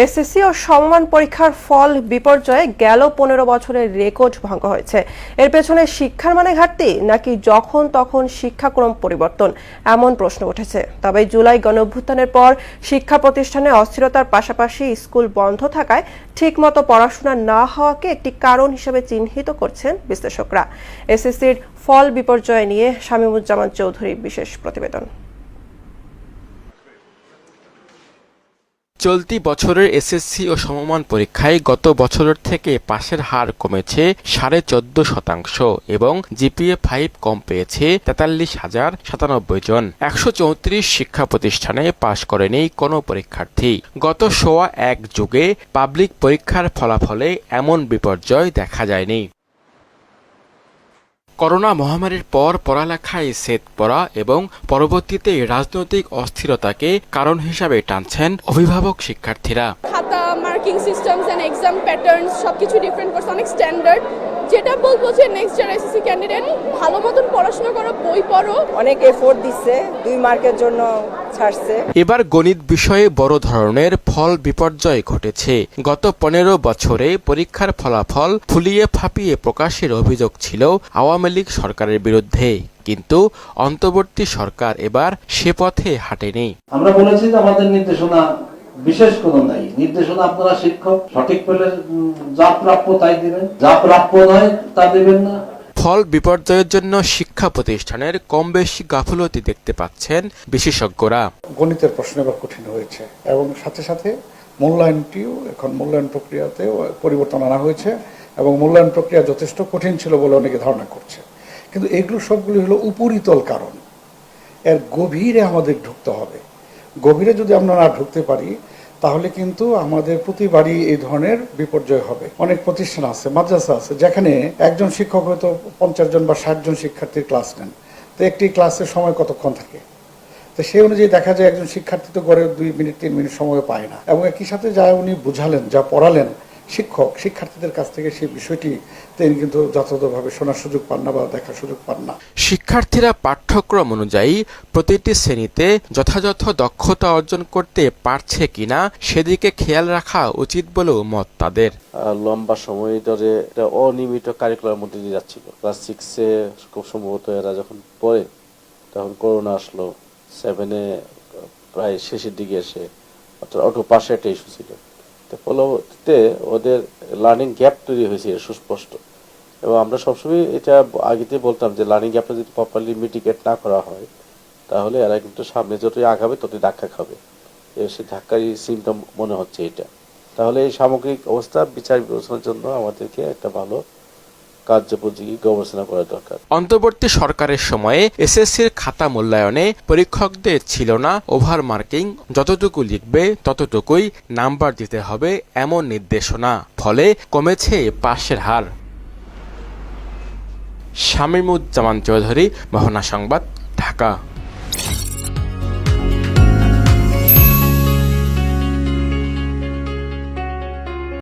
SSC ও সমমান পরীক্ষার ফল বিপর্যয়ে গেল পনেরো বছরের রেকর্ড ভঙ্গ হয়েছে। এর পেছনে শিক্ষার মানে ঘাটতি নাকি যখন তখন শিক্ষাক্রম পরিবর্তন? এমন প্রশ্ন উঠেছে। তবে জুলাই গণঅভ্যুত্থানের পর শিক্ষা প্রতিষ্ঠানে অস্থিরতার পাশাপাশি স্কুল বন্ধ থাকায় ঠিকমতো পড়াশোনা না হওয়াকে একটি কারণ হিসেবে চিহ্নিত করছেন বিশ্লেষকরা। এসএসসির ফল বিপর্যয় নিয়ে শামীমুজ্জামান চৌধুরী বিশেষ প্রতিবেদন। চলতি বছরের এসএসসি ও সমমান পরীক্ষায় গত বছরের থেকে পাশের হার কমেছে সাড়ে চোদ্দ শতাংশ এবং জিপিএ ফাইভ কম পেয়েছে তেতাল্লিশ হাজার সাতানব্বই জন। একশো চৌত্রিশ শিক্ষা প্রতিষ্ঠানে পাশ করেনি কোনো পরীক্ষার্থী। গত সোয়া এক যুগে পাবলিক পরীক্ষার ফলাফলে এমন বিপর্যয় দেখা যায়নি। করোনা মহামারীর পর পড়ালেখায় সেদ পড়া এবং পরবর্তীতে রাজনৈতিক অস্থিরতাকে কারণ হিসাবে টানছেন অভিভাবক শিক্ষার্থীরা। খাতা marking systems and exam patterns সব কিছু ডিফারেন্ট করছে, অনেক স্ট্যান্ডার্ড যেটা বলব যে নেক্সট যারা এসএসসি ক্যান্ডিডেট ভালো মতন পড়াশোনা করো বই পড়ো। অনেক এফোর্ট দিচ্ছে দুই মার্কের জন্য ছাড়ছে। এবার গণিত বিষয়ে বড় ধরনের ফল বিপর্যয় ঘটেছে। গত পনেরো বছরে পরীক্ষার ফলাফল ফুলিয়ে ফাঁপিয়ে প্রকাশের অভিযোগ ছিল আওয়ামী লীগ সরকারের বিরুদ্ধে। কিন্তু অন্তর্বর্তী সরকার এবার সে পথে হাঁটেনি। আমরা বলেছি যে আমাদের নির্দেশনা বিশেষ কোনো নাই। নির্দেশনা আপনারা শিক্ষক সঠিক পেলে যা প্রাপ্য তাই দিবেন। যা প্রাপ্য নয় তা দিবেন না। ফল বিপর্যয়ের জন্য শিক্ষা প্রতিষ্ঠানের কম বেশি গাফলতি দেখতে পাচ্ছেন বিশেষজ্ঞরা। গণিতের প্রশ্ন এবার কঠিন হয়েছে এবং সাথে সাথে মূল্যায়নটিও এখন মূল্যায়ন প্রক্রিয়াতেও পরিবর্তন আনা হয়েছে এবং মূল্যায়ন প্রক্রিয়া যথেষ্ট কঠিন ছিল বলে অনেকে ধারণা করছে। কিন্তু এগুলো সবগুলি হলো উপরিতল কারণ। এর গভীরে আমাদের ঢুকতে হবে। গভীরে যদি আমরা না ঢুকতে পারি, তাহলে কিন্তু আমাদের প্রতিবারই এই ধরনের বিপর্যয় হবে। অনেক প্রতিষ্ঠান আছে, মাদ্রাসা আছে, যেখানে একজন শিক্ষক হয়তো পঞ্চাশ জন বা ষাট জন শিক্ষার্থীর ক্লাস নেন। তো একটি ক্লাসের সময় কতক্ষণ থাকে? তো সেই অনুযায়ী দেখা যায় একজন শিক্ষার্থী তো গড়ে দুই মিনিট, তিন মিনিট সময় পায় না। এবং একই সাথে যা উনি বুঝালেন, যা পড়ালেন শিক্ষক শিক্ষার্থীদের কাছ থেকে সেই বিষয়টি তিনি কিন্তু যথাযথভাবে শোনার সুযোগ পান না বা দেখার সুযোগ পান না। শিক্ষার্থীরা পাঠ্যক্রম অনুযায়ী প্রতিটি শ্রেণীতে যথাযথ দক্ষতা অর্জন করতে পারছে কিনা সেদিকে খেয়াল রাখা উচিত বলেও মত তাদের। লম্বা সময় ধরে একটা অনিয়মিত কারিকুলার মধ্যে দিয়ে যাচ্ছিল। ক্লাস সিক্সে খুব সম্ভবত এরা যখন পড়ে তখন করোনা আসলো। সেভেনে প্রায় শেষের দিকে এসে অর্থাৎ অটো পাশে একটা ইস্যু ছিল। তো ওদের লার্নিং গ্যাপ তৈরি হয়েছে সুস্পষ্ট। এবং আমরা সবসময় এটা আগেতে বলতাম যে লার্নিং গ্যাপটা যদি প্রপারলি মিটিগেট না করা হয়, তাহলে এরা কিন্তু সামনে যতই আগাবে ততই ধাক্কা খাবে। সে ধাক্কারই সিমটম মনে হচ্ছে এটা। তাহলে এই সামগ্রিক অবস্থা বিচার বিবেচনার জন্য আমাদেরকে একটা ভালো কার্যপোজি গবেষণা করা দরকার। অন্তর্বর্তী সরকারের সময়ে এসএসসির খাতা মূল্যায়নে পরীক্ষকদের ছিল না, ওভার মার্কিং, যতটুকু লিখবে ততটুকুই নাম্বার দিতে হবে এমন নির্দেশনা, ফলে কমেছে পাশের হার। শামীমুজ্জামান চৌধুরী, মোহনা সংবাদ, ঢাকা।